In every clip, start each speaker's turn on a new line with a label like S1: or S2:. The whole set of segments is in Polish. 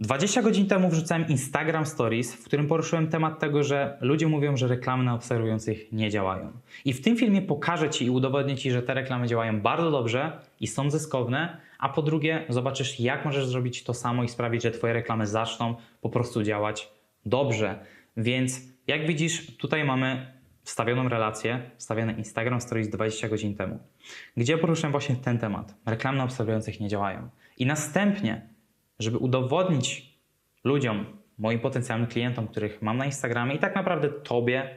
S1: 20 godzin temu wrzucałem Instagram Stories, w którym poruszyłem temat tego, że ludzie mówią, że reklamy na obserwujących nie działają. I w tym filmie pokażę Ci i udowodnię Ci, że te reklamy działają bardzo dobrze i są zyskowne, a po drugie zobaczysz, jak możesz zrobić to samo i sprawić, że Twoje reklamy zaczną po prostu działać dobrze. Więc jak widzisz, tutaj mamy wstawioną relację, wstawiony Instagram Stories 20 godzin temu, gdzie poruszyłem właśnie ten temat. Reklamy na obserwujących nie działają. I następnie żeby udowodnić ludziom, moim potencjalnym klientom, których mam na Instagramie i tak naprawdę Tobie,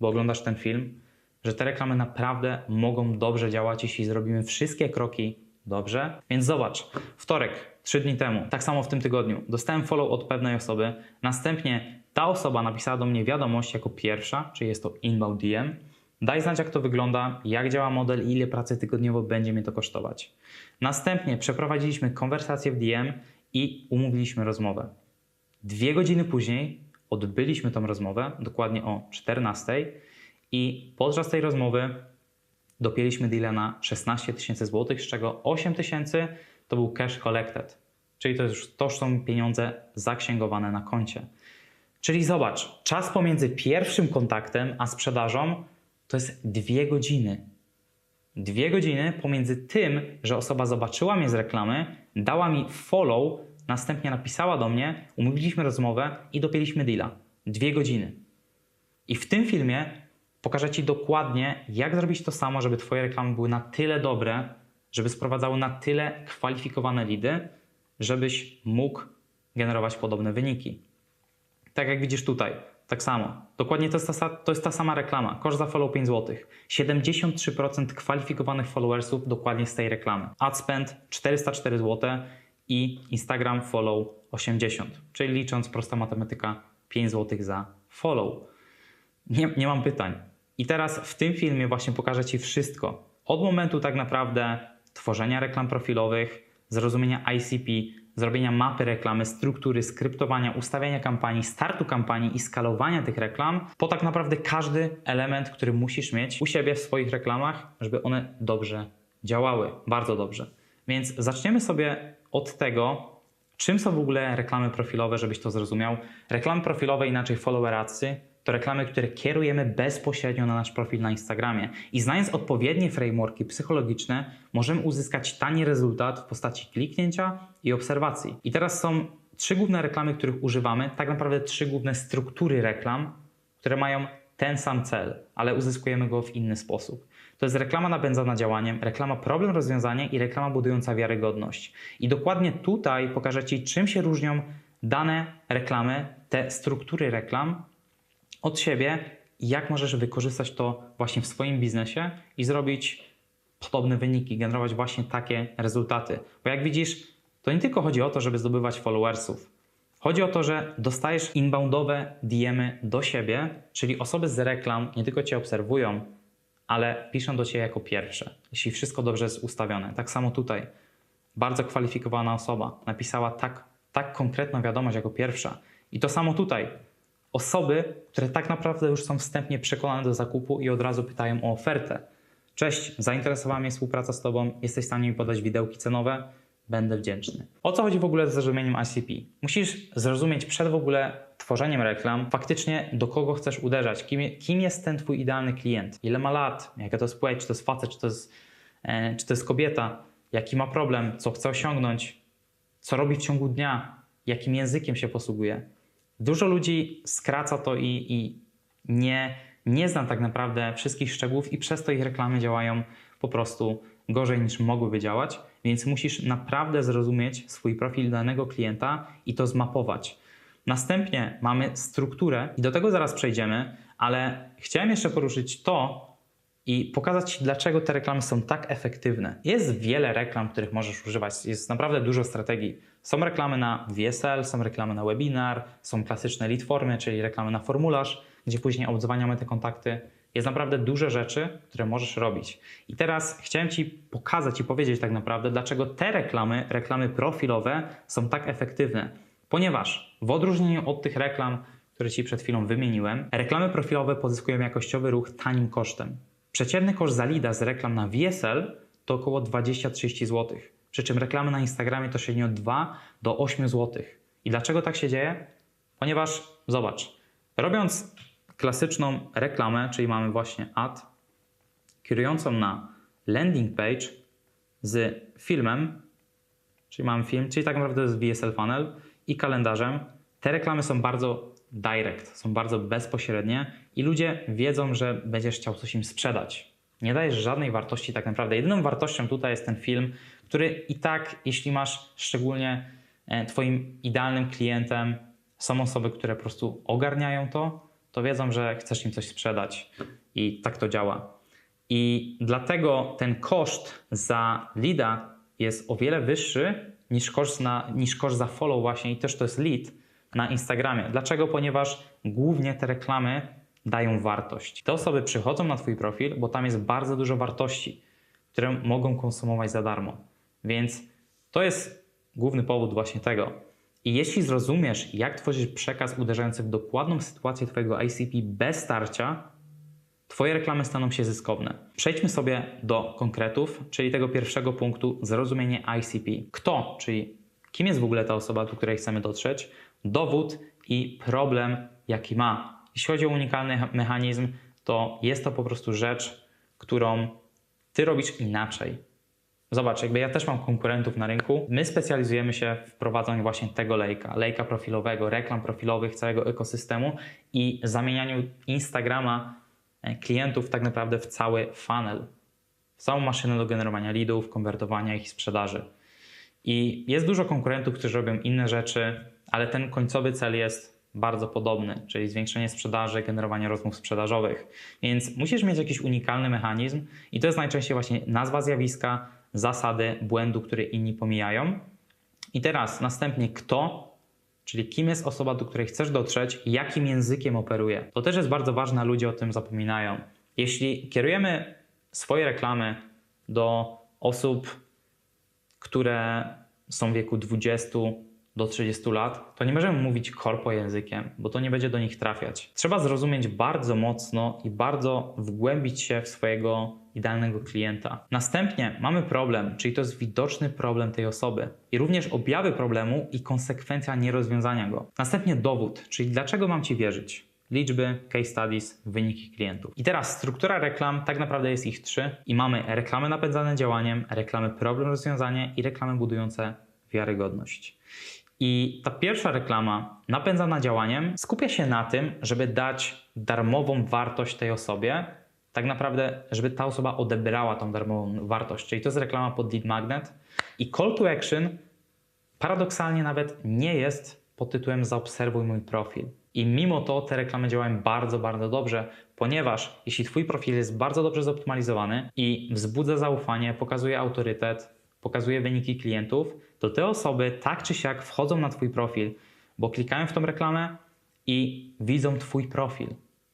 S1: bo oglądasz ten film, że te reklamy naprawdę mogą dobrze działać, jeśli zrobimy wszystkie kroki dobrze. Więc zobacz, wtorek, trzy dni temu, tak samo w tym tygodniu, dostałem follow od pewnej osoby, następnie ta osoba napisała do mnie wiadomość jako pierwsza, czyli jest to inbound DM, Daj znać, jak to wygląda, jak działa model i ile pracy tygodniowo będzie mnie to kosztować. Następnie przeprowadziliśmy konwersację w DM i umówiliśmy rozmowę. Dwie godziny później odbyliśmy tą rozmowę, dokładnie o 14 i podczas tej rozmowy dopięliśmy deala na 16 tysięcy złotych, z czego 8 tysięcy to był cash collected, czyli to, już, to są pieniądze zaksięgowane na koncie. Czyli zobacz, czas pomiędzy pierwszym kontaktem a sprzedażą to jest dwie godziny. Dwie godziny pomiędzy tym, że osoba zobaczyła mnie z reklamy, dała mi follow, następnie napisała do mnie, umówiliśmy rozmowę i dopięliśmy deala. Dwie godziny. I w tym filmie pokażę Ci dokładnie, jak zrobić to samo, żeby Twoje reklamy były na tyle dobre, żeby sprowadzały na tyle kwalifikowane lidy, żebyś mógł generować podobne wyniki. Tak jak widzisz tutaj, tak samo. Dokładnie to jest ta, to jest ta sama reklama. Koszt za follow 5 zł. 73% kwalifikowanych followersów dokładnie z tej reklamy. Ad spend 404 zł i Instagram follow 80. Czyli licząc prosta matematyka 5 zł za follow. Nie, nie mam pytań. I teraz w tym filmie właśnie pokażę Ci wszystko. Od momentu tak naprawdę tworzenia reklam profilowych, zrozumienia ICP, zrobienia mapy reklamy, struktury, skryptowania, ustawiania kampanii, startu kampanii i skalowania tych reklam, po tak naprawdę każdy element, który musisz mieć u siebie w swoich reklamach, żeby one dobrze działały, bardzo dobrze. Więc zaczniemy sobie od tego, czym są w ogóle reklamy profilowe, żebyś to zrozumiał. Reklamy profilowe, inaczej followeracy, to reklamy, które kierujemy bezpośrednio na nasz profil na Instagramie. I znając odpowiednie frameworki psychologiczne, możemy uzyskać tani rezultat w postaci kliknięcia i obserwacji. I teraz są trzy główne reklamy, których używamy, tak naprawdę trzy główne struktury reklam, które mają ten sam cel, ale uzyskujemy go w inny sposób. To jest reklama napędzana działaniem, reklama problem rozwiązanie i reklama budująca wiarygodność. I dokładnie tutaj pokażę Ci, czym się różnią dane reklamy, te struktury reklam od siebie jak możesz wykorzystać to właśnie w swoim biznesie i zrobić podobne wyniki, generować właśnie takie rezultaty. Bo jak widzisz, to nie tylko chodzi o to, żeby zdobywać followersów. Chodzi o to, że dostajesz inboundowe DMy do siebie, czyli osoby z reklam nie tylko Cię obserwują, ale piszą do Ciebie jako pierwsze, jeśli wszystko dobrze jest ustawione. Tak samo tutaj. Bardzo kwalifikowana osoba napisała tak, tak konkretną wiadomość jako pierwsza. I to samo tutaj osoby, które tak naprawdę już są wstępnie przekonane do zakupu i od razu pytają o ofertę. Cześć, zainteresowała mnie współpraca z Tobą, jesteś w stanie mi podać widełki cenowe? Będę wdzięczny. O co chodzi w ogóle z zrozumieniem ICP? Musisz zrozumieć przed w ogóle tworzeniem reklam, faktycznie do kogo chcesz uderzać, kim, kim jest ten Twój idealny klient, ile ma lat, jaka to jest płeć, czy to jest facet, czy to jest, e, czy to jest kobieta, jaki ma problem, co chce osiągnąć, co robi w ciągu dnia, jakim językiem się posługuje. Dużo ludzi skraca to i, i nie, nie zna tak naprawdę wszystkich szczegółów i przez to ich reklamy działają po prostu gorzej niż mogłyby działać, więc musisz naprawdę zrozumieć swój profil danego klienta i to zmapować. Następnie mamy strukturę i do tego zaraz przejdziemy, ale chciałem jeszcze poruszyć to i pokazać Ci, dlaczego te reklamy są tak efektywne. Jest wiele reklam, których możesz używać, jest naprawdę dużo strategii. Są reklamy na VSL, są reklamy na webinar, są klasyczne lead formy, czyli reklamy na formularz, gdzie później obdzwaniamy te kontakty. Jest naprawdę dużo rzeczy, które możesz robić. I teraz chciałem Ci pokazać i powiedzieć tak naprawdę, dlaczego te reklamy, reklamy profilowe są tak efektywne. Ponieważ w odróżnieniu od tych reklam, które Ci przed chwilą wymieniłem, reklamy profilowe pozyskują jakościowy ruch tanim kosztem. Przeciętny koszt za lida z reklam na VSL to około 20-30 zł. Przy czym reklamy na Instagramie to średnio 2 do 8 zł. I dlaczego tak się dzieje? Ponieważ, zobacz, robiąc klasyczną reklamę, czyli mamy właśnie ad, kierującą na landing page z filmem, czyli mamy film, czyli tak naprawdę jest VSL Funnel i kalendarzem. Te reklamy są bardzo direct, są bardzo bezpośrednie i ludzie wiedzą, że będziesz chciał coś im sprzedać. Nie dajesz żadnej wartości tak naprawdę. Jedyną wartością tutaj jest ten film, który i tak, jeśli masz szczególnie e, Twoim idealnym klientem, są osoby, które po prostu ogarniają to, to wiedzą, że chcesz im coś sprzedać i tak to działa. I dlatego ten koszt za leada jest o wiele wyższy niż koszt, na, niż koszt za follow właśnie i też to jest lead na Instagramie. Dlaczego? Ponieważ głównie te reklamy dają wartość. Te osoby przychodzą na Twój profil, bo tam jest bardzo dużo wartości, które mogą konsumować za darmo. Więc to jest główny powód właśnie tego. I jeśli zrozumiesz, jak tworzyć przekaz uderzający w dokładną sytuację Twojego ICP bez starcia, Twoje reklamy staną się zyskowne. Przejdźmy sobie do konkretów, czyli tego pierwszego punktu zrozumienie ICP. Kto, czyli kim jest w ogóle ta osoba, do której chcemy dotrzeć, dowód i problem, jaki ma. Jeśli chodzi o unikalny mechanizm, to jest to po prostu rzecz, którą ty robisz inaczej. Zobacz, jakby ja też mam konkurentów na rynku. My specjalizujemy się w prowadzeniu właśnie tego lejka, lejka profilowego, reklam profilowych, całego ekosystemu i zamienianiu Instagrama e, klientów tak naprawdę w cały funnel, w całą maszynę do generowania leadów, konwertowania ich i sprzedaży. I jest dużo konkurentów, którzy robią inne rzeczy, ale ten końcowy cel jest bardzo podobny, czyli zwiększenie sprzedaży, generowanie rozmów sprzedażowych. Więc musisz mieć jakiś unikalny mechanizm i to jest najczęściej właśnie nazwa zjawiska, zasady błędu, które inni pomijają. I teraz następnie kto, czyli kim jest osoba, do której chcesz dotrzeć, jakim językiem operuje. To też jest bardzo ważne, ludzie o tym zapominają. Jeśli kierujemy swoje reklamy do osób, które są w wieku 20 do 30 lat, to nie możemy mówić korpo językiem, bo to nie będzie do nich trafiać. Trzeba zrozumieć bardzo mocno i bardzo wgłębić się w swojego idealnego klienta. Następnie mamy problem, czyli to jest widoczny problem tej osoby i również objawy problemu i konsekwencja nierozwiązania go. Następnie dowód, czyli dlaczego mam Ci wierzyć liczby, case studies, wyniki klientów. I teraz struktura reklam, tak naprawdę jest ich trzy i mamy reklamy napędzane działaniem, reklamy problem rozwiązanie i reklamy budujące wiarygodność. I ta pierwsza reklama napędzana działaniem skupia się na tym, żeby dać darmową wartość tej osobie, tak naprawdę, żeby ta osoba odebrała tą darmową wartość. Czyli to jest reklama pod lead magnet i call to action paradoksalnie nawet nie jest pod tytułem zaobserwuj mój profil. I mimo to te reklamy działają bardzo, bardzo dobrze, ponieważ jeśli Twój profil jest bardzo dobrze zoptymalizowany i wzbudza zaufanie, pokazuje autorytet, pokazuje wyniki klientów, to te osoby tak czy siak wchodzą na Twój profil, bo klikają w tą reklamę i widzą Twój profil.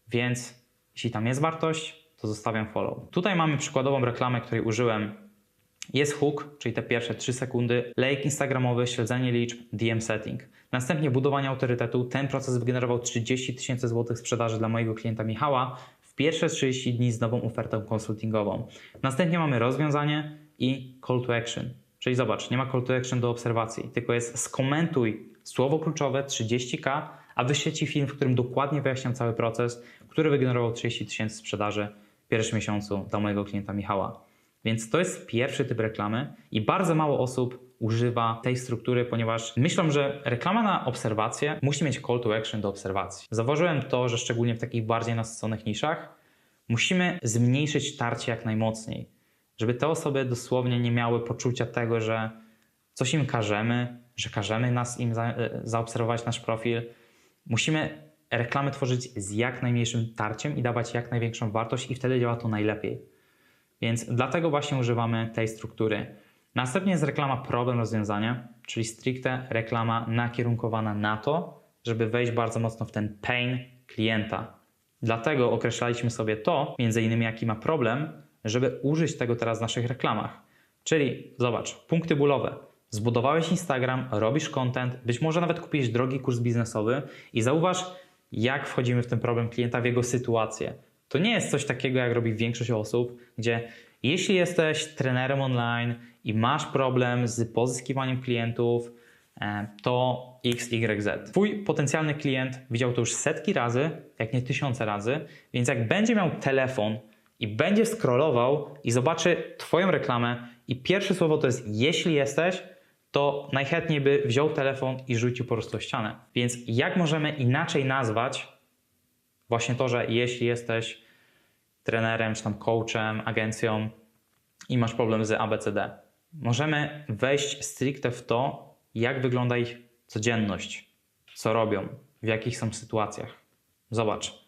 S1: Więc jeśli tam jest wartość, to zostawiam follow. Tutaj mamy przykładową reklamę, której użyłem. Jest hook, czyli te pierwsze 3 sekundy, lejk instagramowy, śledzenie liczb, DM setting. Następnie budowanie autorytetu. Ten proces wygenerował 30 tysięcy złotych sprzedaży dla mojego klienta Michała w pierwsze 30 dni z nową ofertą konsultingową. Następnie mamy rozwiązanie i call to action. Czyli zobacz, nie ma call to action do obserwacji, tylko jest skomentuj słowo kluczowe 30k, a wyślę Ci film, w którym dokładnie wyjaśniam cały proces, który wygenerował 30 tysięcy sprzedaży w pierwszym miesiącu dla mojego klienta Michała. Więc to jest pierwszy typ reklamy i bardzo mało osób używa tej struktury, ponieważ myślą, że reklama na obserwację musi mieć call to action do obserwacji. Zauważyłem to, że szczególnie w takich bardziej nasyconych niszach musimy zmniejszyć tarcie jak najmocniej żeby te osoby dosłownie nie miały poczucia tego, że coś im każemy, że każemy nas im za, e, zaobserwować nasz profil. Musimy reklamy tworzyć z jak najmniejszym tarciem i dawać jak największą wartość i wtedy działa to najlepiej. Więc dlatego właśnie używamy tej struktury. Następnie jest reklama problem rozwiązania, czyli stricte reklama nakierunkowana na to, żeby wejść bardzo mocno w ten pain klienta. Dlatego określaliśmy sobie to, między innymi jaki ma problem, żeby użyć tego teraz w naszych reklamach. Czyli zobacz, punkty bólowe. Zbudowałeś Instagram, robisz content, być może nawet kupiłeś drogi kurs biznesowy i zauważ, jak wchodzimy w ten problem klienta, w jego sytuację. To nie jest coś takiego, jak robi większość osób, gdzie jeśli jesteś trenerem online i masz problem z pozyskiwaniem klientów, e, to XYZ. Twój potencjalny klient widział to już setki razy, jak nie tysiące razy, więc jak będzie miał telefon i będzie scrollował i zobaczy Twoją reklamę i pierwsze słowo to jest jeśli jesteś, to najchętniej by wziął telefon i rzucił po prostu ścianę. Więc jak możemy inaczej nazwać właśnie to, że jeśli jesteś trenerem, czy tam coachem, agencją i masz problem z ABCD? Możemy wejść stricte w to, jak wygląda ich codzienność, co robią, w jakich są sytuacjach. Zobacz,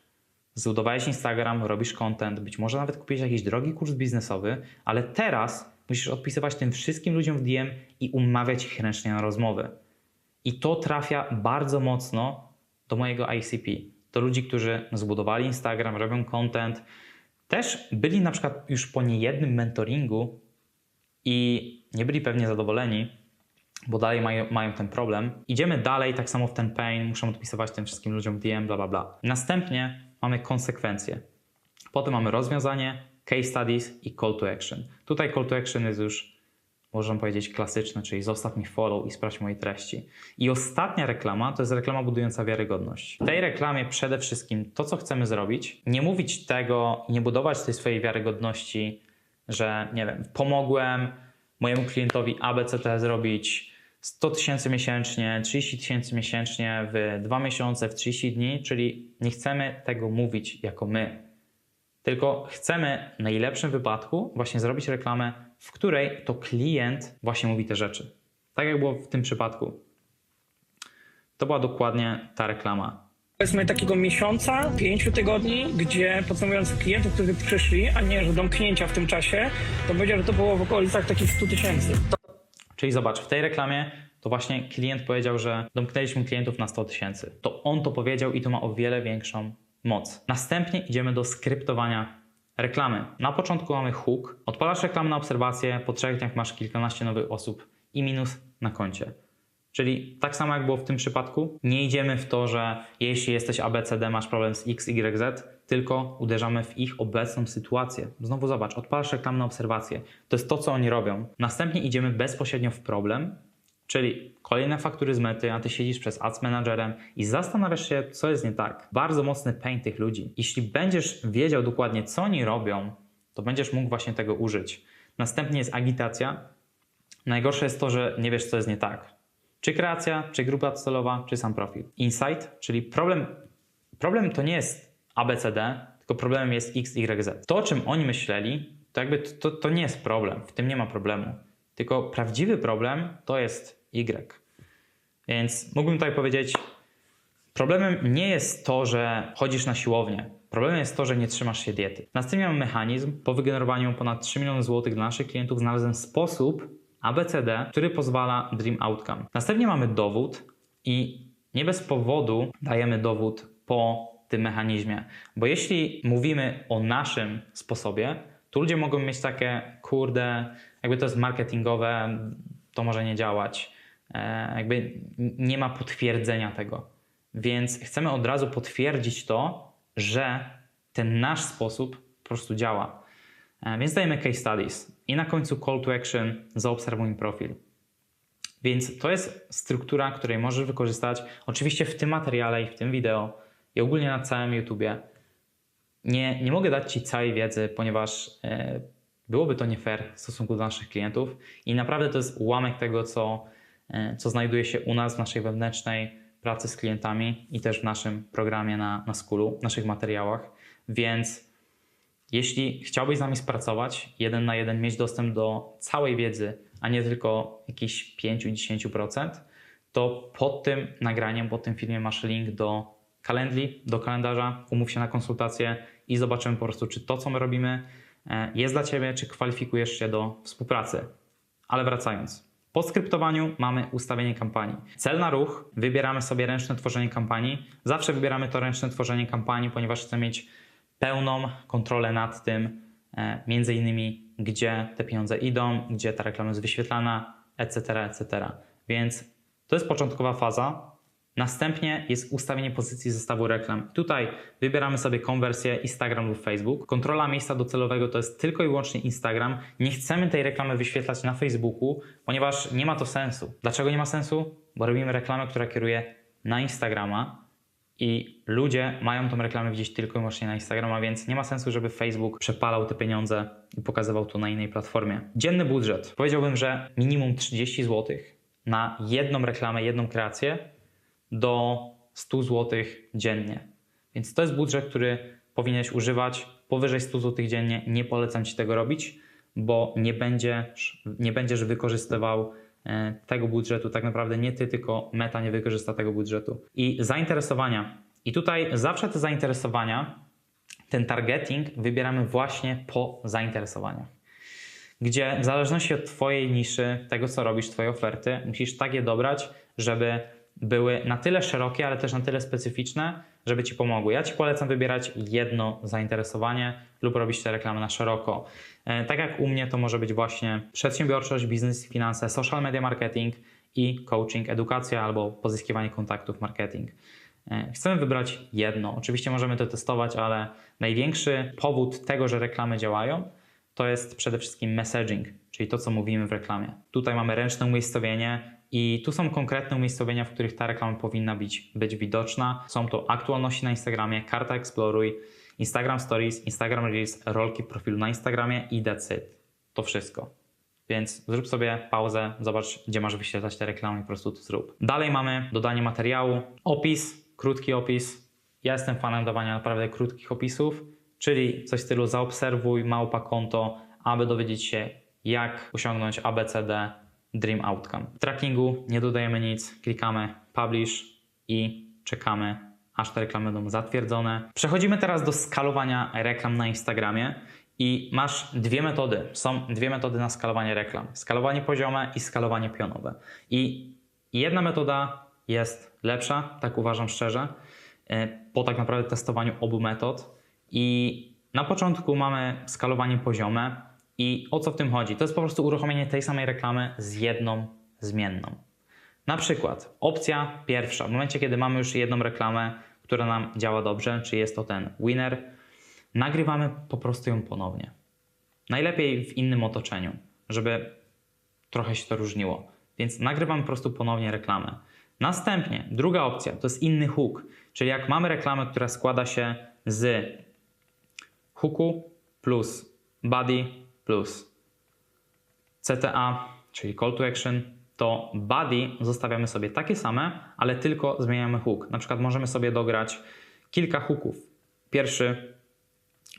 S1: zbudowałeś Instagram, robisz content, być może nawet kupiłeś jakiś drogi kurs biznesowy, ale teraz musisz odpisywać tym wszystkim ludziom w DM i umawiać ich ręcznie na rozmowy. I to trafia bardzo mocno do mojego ICP. Do ludzi, którzy zbudowali Instagram, robią content, też byli na przykład już po niejednym mentoringu i nie byli pewnie zadowoleni, bo dalej mają, mają ten problem. Idziemy dalej, tak samo w ten pain, muszą odpisywać tym wszystkim ludziom DM, bla bla bla. Następnie mamy konsekwencje. Potem mamy rozwiązanie, case studies i call to action. Tutaj call to action jest już, można powiedzieć, klasyczny, czyli zostaw mi follow i sprawdź moje treści. I ostatnia reklama to jest reklama budująca wiarygodność. W tej reklamie przede wszystkim to, co chcemy zrobić, nie mówić tego, nie budować tej swojej wiarygodności, że nie wiem, pomogłem mojemu klientowi ABCT zrobić 100 tysięcy miesięcznie, 30 tysięcy miesięcznie w 2 miesiące, w 30 dni, czyli nie chcemy tego mówić jako my. Tylko chcemy w najlepszym wypadku właśnie zrobić reklamę, w której to klient właśnie mówi te rzeczy. Tak jak było w tym przypadku. To była dokładnie ta reklama.
S2: powiedzmy takiego miesiąca, pięciu tygodni, gdzie podsumowując klientów, którzy przyszli, a nie że domknięcia w tym czasie, to powiedział, że to było w okolicach takich 100 tysięcy.
S1: Czyli zobacz, w tej reklamie to właśnie klient powiedział, że domknęliśmy klientów na 100 tysięcy. To on to powiedział i to ma o wiele większą moc. Następnie idziemy do skryptowania reklamy. Na początku mamy hook. Odpalasz reklamę na obserwację, po trzech dniach masz kilkanaście nowych osób i minus na koncie. Czyli tak samo jak było w tym przypadku, nie idziemy w to, że jeśli jesteś ABCD, masz problem z XYZ, tylko uderzamy w ich obecną sytuację. Znowu zobacz, odpalasz reklamę obserwację. To jest to, co oni robią. Następnie idziemy bezpośrednio w problem, czyli kolejne faktury z mety, a ty siedzisz przez Ads Managerem i zastanawiasz się, co jest nie tak. Bardzo mocny pain tych ludzi. Jeśli będziesz wiedział dokładnie, co oni robią, to będziesz mógł właśnie tego użyć. Następnie jest agitacja. Najgorsze jest to, że nie wiesz, co jest nie tak. Czy kreacja, czy grupa celowa, czy sam profil. Insight, czyli problem, problem to nie jest ABCD, tylko problemem jest XYZ. To, o czym oni myśleli, to jakby to, to nie jest problem, w tym nie ma problemu. Tylko prawdziwy problem to jest Y. Więc mógłbym tutaj powiedzieć, problemem nie jest to, że chodzisz na siłownię. Problemem jest to, że nie trzymasz się diety. Następnie mamy mechanizm. Po wygenerowaniu ponad 3 miliony złotych dla naszych klientów znalazłem sposób ABCD, który pozwala Dream Outcome. Następnie mamy dowód i nie bez powodu dajemy dowód po tym mechanizmie. Bo jeśli mówimy o naszym sposobie, to ludzie mogą mieć takie, kurde, jakby to jest marketingowe, to może nie działać. E, jakby nie ma potwierdzenia tego. Więc chcemy od razu potwierdzić to, że ten nasz sposób po prostu działa. E, Więc dajemy case studies i na końcu call to action zaobserwuj profil. Więc to jest struktura, której możesz wykorzystać oczywiście w tym materiale i w tym wideo i ogólnie na całym YouTubie. Nie, nie mogę dać Ci całej wiedzy, ponieważ e, byłoby to nie fair w stosunku do naszych klientów i naprawdę to jest ułamek tego, co, e, co znajduje się u nas w naszej wewnętrznej pracy z klientami i też w naszym programie na, na Skulu, w naszych materiałach. Więc jeśli chciałbyś z nami spracować, jeden na jeden, mieć dostęp do całej wiedzy, a nie tylko jakichś 5-10%, to pod tym nagraniem, pod tym filmie masz link do Calendly, do kalendarza, umów się na konsultację i zobaczymy po prostu, czy to, co my robimy, e, jest dla Ciebie, czy kwalifikujesz się do współpracy. Ale wracając. Po skryptowaniu mamy ustawienie kampanii. Cel na ruch, wybieramy sobie ręczne tworzenie kampanii. Zawsze wybieramy to ręczne tworzenie kampanii, ponieważ chcemy mieć pełną kontrolę nad tym, e, między innymi gdzie te pieniądze idą, gdzie ta reklama jest wyświetlana, etc., etc. Więc to jest początkowa faza. Następnie jest ustawienie pozycji zestawu reklam. Tutaj wybieramy sobie konwersję Instagram lub Facebook. Kontrola miejsca docelowego to jest tylko i wyłącznie Instagram. Nie chcemy tej reklamy wyświetlać na Facebooku, ponieważ nie ma to sensu. Dlaczego nie ma sensu? Bo robimy reklamę, która kieruje na Instagrama i ludzie mają tą reklamę widzieć tylko i wyłącznie na Instagrama, więc nie ma sensu, żeby Facebook przepalał te pieniądze i pokazywał to na innej platformie. Dzienny budżet. Powiedziałbym, że minimum 30 zł na jedną reklamę, jedną kreację do 100 zł dziennie. Więc to jest budżet, który powinieneś używać. Powyżej 100 zł dziennie nie polecam Ci tego robić, bo nie będziesz, nie będziesz wykorzystywał e, tego budżetu. Tak naprawdę nie Ty, tylko meta nie wykorzysta tego budżetu. I zainteresowania. I tutaj zawsze te zainteresowania, ten targeting wybieramy właśnie po zainteresowaniach gdzie w zależności od Twojej niszy, tego co robisz, Twojej oferty, musisz tak je dobrać, żeby były na tyle szerokie, ale też na tyle specyficzne, żeby Ci pomogły. Ja Ci polecam wybierać jedno zainteresowanie lub robić te reklamy na szeroko. E, Tak jak u mnie to może być właśnie przedsiębiorczość, biznes, finanse, social media marketing i coaching, edukacja albo pozyskiwanie kontaktów, marketing. E, Chcemy wybrać jedno. Oczywiście możemy to testować, ale największy powód tego, że reklamy działają, to jest przede wszystkim messaging, czyli to, co mówimy w reklamie. Tutaj mamy ręczne umiejscowienie i tu są konkretne umiejscowienia, w których ta reklama powinna być, być widoczna. Są to aktualności na Instagramie, karta Exploruj, Instagram Stories, Instagram Reels, rolki profilu na Instagramie i that's it. To wszystko. Więc zrób sobie pauzę, zobacz, gdzie masz wyświetlać te reklamy i po prostu to zrób. Dalej mamy dodanie materiału, opis, krótki opis. Ja jestem fanem dawania naprawdę krótkich opisów, czyli coś w stylu zaobserwuj małpa konto, aby dowiedzieć się, jak osiągnąć ABCD Dream Outcome. W trackingu nie dodajemy nic, klikamy Publish i czekamy, aż te reklamy będą zatwierdzone. Przechodzimy teraz do skalowania reklam na Instagramie. I masz dwie metody. Są dwie metody na skalowanie reklam: skalowanie poziome i skalowanie pionowe. I jedna metoda jest lepsza, tak uważam szczerze, e, po tak naprawdę testowaniu obu metod. I na początku mamy skalowanie poziome. I o co w tym chodzi? To jest po prostu uruchomienie tej samej reklamy z jedną zmienną. Na przykład opcja pierwsza, w momencie kiedy mamy już jedną reklamę, która nam działa dobrze, czy jest to ten winner, nagrywamy po prostu ją ponownie. Najlepiej w innym otoczeniu, żeby trochę się to różniło. Więc nagrywamy po prostu ponownie reklamę. Następnie druga opcja to jest inny hook, czyli jak mamy reklamę, która składa się z hooku plus body plus CTA, czyli call to action, to body zostawiamy sobie takie same, ale tylko zmieniamy hook. Na przykład możemy sobie dograć kilka hooków. Pierwszy,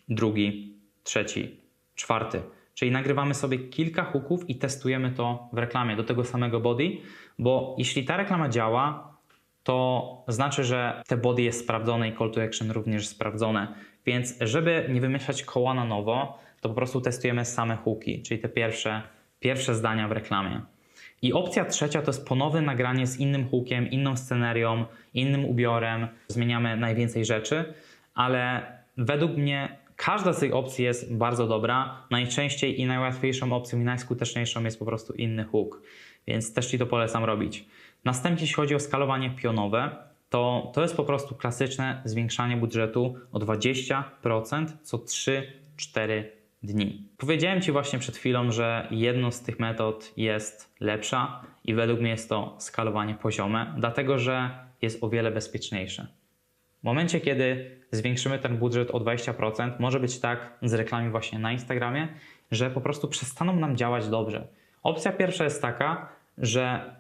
S1: drugi, trzeci, czwarty. Czyli nagrywamy sobie kilka hooków i testujemy to w reklamie do tego samego body, bo jeśli ta reklama działa, to znaczy, że te body jest sprawdzone i call to action również sprawdzone. Więc żeby nie wymyślać koła na nowo, to po prostu testujemy same hooki, czyli te pierwsze, pierwsze zdania w reklamie. I opcja trzecia to jest ponowne nagranie z innym hookiem, inną scenerią, innym ubiorem. Zmieniamy najwięcej rzeczy, ale według mnie każda z tych opcji jest bardzo dobra. Najczęściej i najłatwiejszą opcją i najskuteczniejszą jest po prostu inny hook, więc też Ci to polecam robić. Następnie, jeśli chodzi o skalowanie pionowe, to to jest po prostu klasyczne zwiększanie budżetu o 20% co 3-4 dni. Powiedziałem Ci właśnie przed chwilą, że jedną z tych metod jest lepsza i według mnie jest to skalowanie poziome, dlatego że jest o wiele bezpieczniejsze. W momencie, kiedy zwiększymy ten budżet o 20%, może być tak z reklamami właśnie na Instagramie, że po prostu przestaną nam działać dobrze. Opcja pierwsza jest taka, że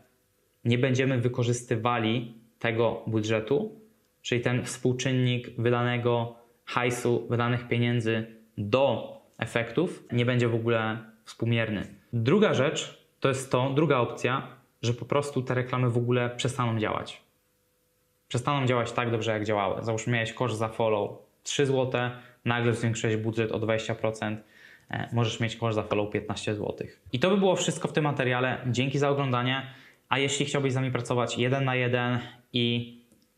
S1: nie będziemy wykorzystywali tego budżetu, czyli ten współczynnik wydanego hajsu, wydanych pieniędzy do efektów nie będzie w ogóle współmierny. Druga rzecz to jest to, druga opcja, że po prostu te reklamy w ogóle przestaną działać. Przestaną działać tak dobrze, jak działały. Załóżmy, miałeś koszt za follow 3 zł, nagle zwiększyłeś budżet o 20%, e, możesz mieć koszt za follow 15 zł. I to by było wszystko w tym materiale. Dzięki za oglądanie. A jeśli chciałbyś z nami pracować jeden na jeden i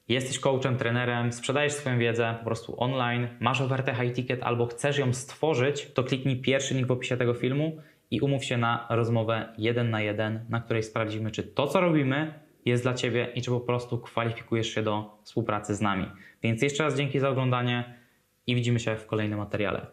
S1: jesteś coachem, trenerem, sprzedajesz swoją wiedzę po prostu online, masz ofertę high ticket albo chcesz ją stworzyć, to kliknij pierwszy link w opisie tego filmu i umów się na rozmowę jeden na jeden, na której sprawdzimy, czy to, co robimy, jest dla Ciebie i czy po prostu kwalifikujesz się do współpracy z nami. Więc jeszcze raz dzięki za oglądanie i widzimy się w kolejnym materiale.